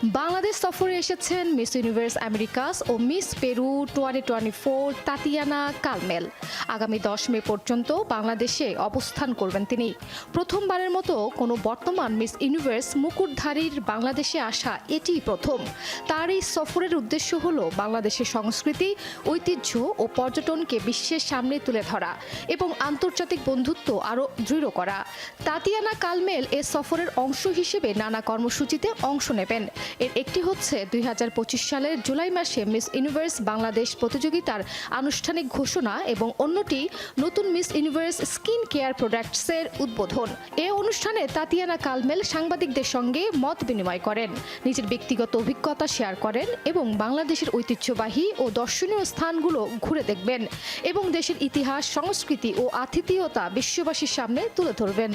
বাংলাদেশ সফরে এসেছেন Miss Universe Americas ও Miss Peru twenty twenty four Tatiana Calmell. আগামী দশ মে পর্যন্ত বাংলাদেশে অবস্থান করবেন তিনি। প্রথমবারের মতো কোনো বর্তমান মিস ইউনিভার্স মুকুটধারীর বাংলাদেশে আসা এটিই প্রথম। তার এই সফরের উদ্দেশ্য হল বাংলাদেশের সংস্কৃতি, ঐতিহ্য ও পর্যটনকে বিশ্বের সামনে তুলে ধরা এবং আন্তর্জাতিক বন্ধুত্ব আরও দৃঢ় করা। তাতিয়ানা কালমেল এ সফরের অংশ হিসেবে নানা কর্মসূচিতে অংশ নেবেন। এর একটি হচ্ছে দুই হাজার পঁচিশ সালের জুলাই মাসে মিস ইউনিভার্স বাংলাদেশ প্রতিযোগিতার আনুষ্ঠানিক ঘোষণা এবং অন্যটি নতুন মিস ইউনিভার্স স্কিন কেয়ার প্রোডাক্টসের উদ্বোধন। এ অনুষ্ঠানে তাতিয়ানা কালমেল সাংবাদিকদের সঙ্গে মত বিনিময় করেন, নিজের ব্যক্তিগত অভিজ্ঞতা শেয়ার করেন এবং বাংলাদেশের ঐতিহ্যবাহী ও দর্শনীয় স্থানগুলো ঘুরে দেখবেন এবং দেশের ইতিহাস, সংস্কৃতি ও আতিথেয়তা বিশ্ববাসীর সামনে তুলে ধরবেন।